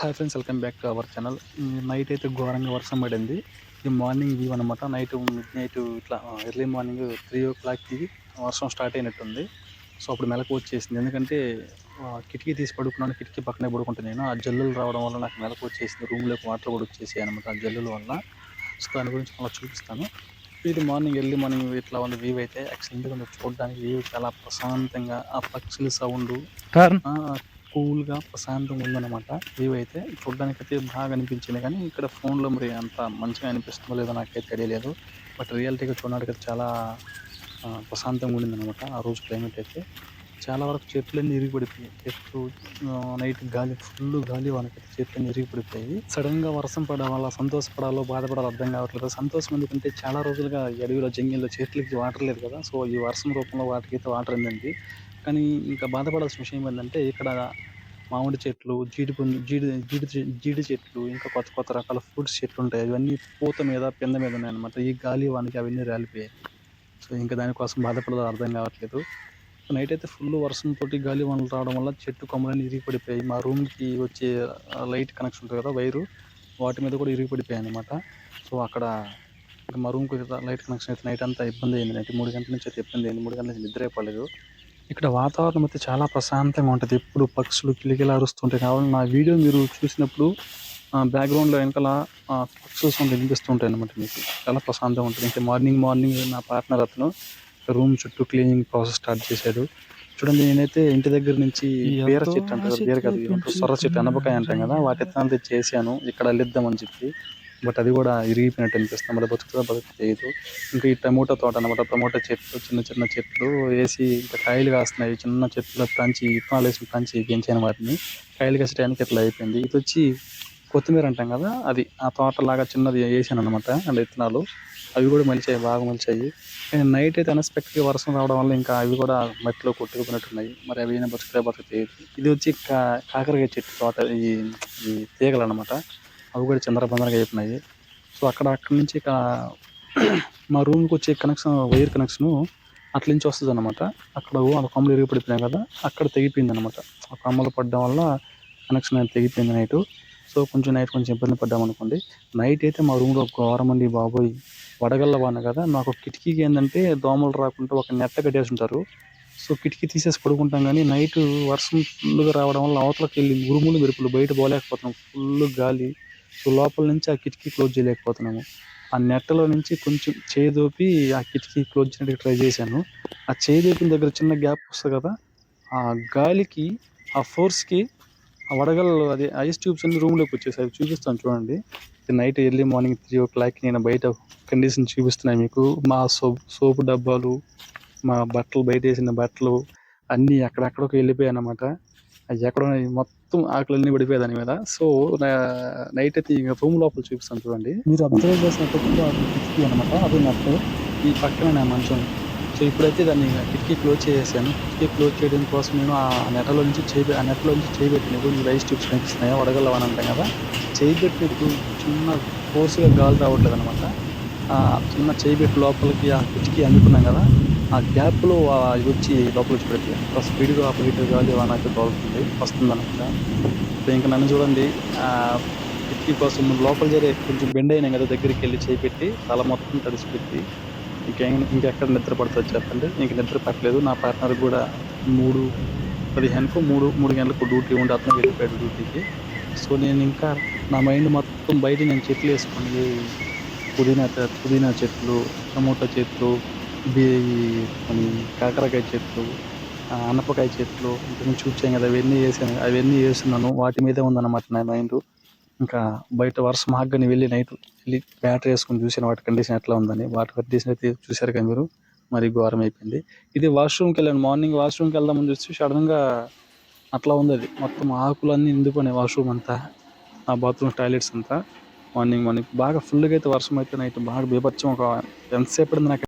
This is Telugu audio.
Hi friends welcome back to our channel night అయితే ఘోరంగా వర్షం పడింది. ఇది మార్నింగ్ వ్యూ అనమాట నైట్ మిడ్ నైట్ ఇట్లా ఎర్లీ మార్నింగ్ త్రీ ఓ క్లాక్కి వర్షం స్టార్ట్ అయినట్టుంది. సో అప్పుడు మెలకు వచ్చేసింది. ఎందుకంటే కిటికీ తీసి పడుకున్నాను. కిటికీ పక్కనే పడుకుంటాను నేను. ఆ జల్లులు రావడం వల్ల నాకు మెలకు వచ్చేసింది. రూమ్లోకి వాటర్ కూడా వచ్చేసాయి అనమాట ఆ జల్లుల వల్ల. సో దాని గురించి అలా చూపిస్తాను. ఇది మార్నింగ్ ఎర్లీ మార్నింగ్ ఇట్లా ఉంది. వ్యూ అయితే ఎక్సలెంట్గా ఉంది చూడడానికి వ్యూ చాలా ప్రశాంతంగా ఆ పక్షుల సౌండ్ కూల్గా ప్రశాంతంగా ఉందన్నమాట. వ్యూ అయితే చూడడానికి అయితే బాగా అనిపించింది. కానీ ఇక్కడ ఫోన్లో మరి అంత మంచిగా అనిపిస్తుందో లేదో నాకైతే తెలియలేదు. బట్ రియాలిటీగా చూడడానికి అయితే చాలా ప్రశాంతంగా ఉండింది అనమాట ఆ రోజు క్లైమేట్ అయితే. చాలా వరకు చెట్లన్నీ ఇరిగి పడిపోయాయి చెట్లు నైట్ గాలి ఫుల్ గాలి వాళ్ళకి చెట్లన్నీ ఇరిగి పడిపోయాయి వర్షం పడడం వల్ల సంతోషపడాలో బాధపడాలో అర్థం కావట్లేదు. సంతోషం ఎందుకంటే చాలా రోజులుగా అడవిలో జంగిల్లో చెట్లకి వాటర్ లేదు కదా. సో ఈ వర్షం రూపంలో వాటికైతే వాటర్ ఉందండి కానీ ఇంకా బాధపడాల్సిన విషయం ఏంటంటే ఇక్కడ మామిడి చెట్లు జీడి పుంజు జీడి జీడి చె- జీడి చెట్లు ఇంకా కొత్త కొత్త రకాల ఫ్రూట్స్ చెట్లు ఉంటాయి. అవన్నీ పూత మీద పింద మీద ఉన్నాయన్నమాట. ఈ గాలి వానికి అవన్నీ రాలిపోయాయి. సో ఇంకా దానికోసం బాధపడదో అర్థం కావట్లేదు. నైట్ అయితే ఫుల్ వర్షం తోటి గాలి వానలు రావడం వల్ల చెట్టు కొమ్మలన్నీ ఇరిగి పడిపోయాయి మా రూమ్కి వచ్చే లైట్ కనెక్షన్ ఉంటుంది కదా వైరు వాటి మీద కూడా ఇరిగి పడిపోయాయి అనమాట సో అక్కడ మా రూమ్కి లైట్ కనెక్షన్ అయితే నైట్ అంతా ఇబ్బంది అయింది. నైట్ మూడు గంటల నుంచి అయితే ఇబ్బంది అయింది. మూడు గంటల నుంచి నిద్ర అయిపోలేదు. ఇక్కడ వాతావరణం అయితే చాలా ప్రశాంతంగా ఉంటుంది. ఎప్పుడు పక్షులు కిలికిలా అరుస్తుంటాయి కావాలి నా వీడియో మీరు చూసినప్పుడు బ్యాక్గ్రౌండ్లో వెనకాల పక్షుల సౌండ్ వినిపిస్తుంటాయి అనమాట మీకు. చాలా ప్రశాంతంగా ఉంటుంది. ఇంకా మార్నింగ్ మార్నింగ్ నా పార్ట్నర్ అతను రూమ్ చుట్టూ క్లీనింగ్ ప్రాసెస్ స్టార్ట్ చేశాడు. చూడండి నేనైతే ఇంటి దగ్గర నుంచి బీర చెట్టు అంటారు కదా, బీర కాదు సొర్ర చెట్టు అనపకాయ అంటాం కదా వాటి చేశాను. ఇక్కడ అల్లిద్దామని చెప్పి బట్ అది కూడా ఇరిగిపోయినట్టు అనిపిస్తుంది. మరి బతుకుతుందో? బతుకుతుంది? ఇంకా ఈ టమోటా తోట అనమాట టమోటా చెట్లు చిన్న చిన్న చెట్లు వేసి ఇంకా కాయలు కాస్తున్నాయి. చిన్న చెట్లు పంచి విత్తనాలు వేసి పంచి పెంచాను వాటిని. కాయలు కాసే ఇట్లా అయిపోయింది. ఇది వచ్చి కొత్తిమీర అంటాం కదా? అది ఆ తోటలాగా చిన్నది వేసాను అనమాట అండ్ విత్తనాలు. అవి కూడా మలిచాయి బాగా మలిచాయి. కానీ నైట్ అయితే అన్ఎక్స్పెక్టెడ్గా వర్షం రావడం వల్ల ఇంకా అవి కూడా మట్టిలో కొట్టుకుపోయినట్టున్నాయి. మరి అవి అయినా బతుకులే బతుకుతాయి ఇది వచ్చి కా కాకరకాయ చెట్టు తోట ఈ ఈ తీగలు అనమాట అవి కూడా చందరబందరగా అయిపోయినాయి. సో అక్కడ అక్కడి నుంచి ఇక మా రూమ్కి వచ్చే కనెక్షన్ వైర్ కనెక్షన్ అట్ల నుంచి వస్తుంది అనమాట అక్కడ ఆ కొమ్మలు ఇరిగి పడిపోయినాయి కదా అక్కడ తెగిపోయింది అనమాట ఆ కొమ్మలు పడడం వల్ల కనెక్షన్ అనేది తెగిపోయింది నైట్ సో కొంచెం నైట్ కొంచెం ఇబ్బంది పడ్డామనుకోండి నైట్ అయితే మా రూమ్లో ఘోరం అండి బాబోయ్. వడగళ్ళ వాన కదా నాకు కిటికీకి ఏంటంటే దోమలు రాకుండా ఒక నెట్ట కట్టేసి ఉంటారు. సో కిటికీ తీసేసి పడుకుంటాం కానీ నైట్ వర్షం ఫుల్గా రావడం వల్ల అవతలకి వెళ్ళి ఉరుములు మెరుపులు బయట పోలేకపోతున్నాం. ఫుల్ గాలి. సో లోపల నుంచి ఆ కిటికీ క్లోజ్ చేయలేకపోతున్నాము. ఆ నెట్టలో నుంచి కొంచెం చేదోపి ఆ కిటికీ క్లోజ్ చేయడానికి ట్రై చేశాను. ఆ చేదోపిన దగ్గర చిన్న గ్యాప్ వస్తుంది కదా ఆ గాలికి ఆ ఫోర్స్కి ఆ వడగళ్ళు అది ఐస్ ట్యూబ్స్ అన్ని రూమ్లోకి వచ్చేసాయి. అవి చూపిస్తాను చూడండి. నైట్ ఎర్లీ మార్నింగ్ త్రీ ఓ క్లాక్కి నేను బయట కండిషన్ చూపిస్తున్నాను మీకు. మా సోప్ సోపు డబ్బాలు మా బట్టలు బయట వేసిన బట్టలు అన్నీ అక్కడక్కడికి వెళ్ళిపోయాయి అన్నమాట. అవి ఎక్కడ మొత్తం ఆకులన్నీ పడిపోయాయి దాని మీద. సో నైట్ అయితే ఇక రూమ్ లోపల చూపిస్తాను చూడండి. మీరు అబ్జర్వ్ చేసినప్పుడు కిటికీ అనమాట అది నాకు ఈ పక్కన నా మంచం. సో ఇప్పుడైతే దాన్ని కిటికీ క్లోజ్ చేసేసాను. కిటికీ క్లోజ్ చేయడం కోసం నేను ఆ నెట్లో నుంచి చేయి ఆ నెట్లో నుంచి చేయి పెట్టినప్పుడు రైస్ ట్యూబ్స్ కనిపిస్తున్నాయా. వడగల్ల అంటాం కదా. చేయి పెట్టినప్పుడు చిన్న ఫోర్స్గా గాలి రావట్లేదు అనమాట చిన్న చేయి పెట్టి లోపలికి ఆ కిటికీ అందుకున్నాం కదా. ఆ గ్యాప్లో అది వచ్చి లోపల వచ్చి పెడతాయి అంత స్పీడ్గా ఆపరేట్ గాలి నాకు తోలుతుంది వస్తుంది అనమాట సో ఇంకా నన్ను చూడండి కిటికీ కోసం లోపల చేరే కొంచెం బెండ్ అయినా కదా దగ్గరికి వెళ్ళి చేపెట్టి తల మొత్తం తడిసిపెట్టి ఇంకేం ఇంకెక్కడ నిద్ర పడుతుంది చెప్పండి. ఇంక నిద్ర పట్టలేదు నా పార్ట్నర్ కూడా మూడు పదిహేనుకు మూడు మూడు గంటలకు డ్యూటీ ఉండి అతను వెళ్ళిపోయాడు డ్యూటీకి. సో నేను ఇంకా నా మైండ్ మొత్తం బయట నేను చెట్లు వేసుకుని పుదీనా చె- పుదీనా చెట్లు టమోటా చెట్లు బీ కాకరకాయ చెట్లు అనపకాయ చెట్లు ఇంతకుముందు చూపించాం కదా అవన్నీ వేసాను అవన్నీ వేస్తున్నాను. వాటి మీదే ఉందన్నమాట నా మైండ్. ఇంకా బయట వర్షం ఆగ్గని వెళ్ళి నైట్ వెళ్ళి బ్యాటరీ వేసుకుని చూసాను వాటి కండిషన్ ఎట్లా ఉందని. వాటి కండిషన్ అయితే చూశారు కదా మీరు మరి ఘోరం అయిపోయింది. ఇది వాష్రూమ్కి వెళ్ళాను మార్నింగ్ వాష్రూమ్కి వెళ్దామని చూసి సడన్గా అట్లా ఉంది అది. మొత్తం ఆకులన్నీ నిండిపోయినాయి వాష్రూమ్ అంతా ఆ బాత్రూమ్ టాయిలెట్స్ అంతా. మార్నింగ్ మార్నింగ్ బాగా ఫుల్గా అయితే వర్షం అయితే నైట్ బాగా బీభత్సం ఒక ఎంతసేపు నాకు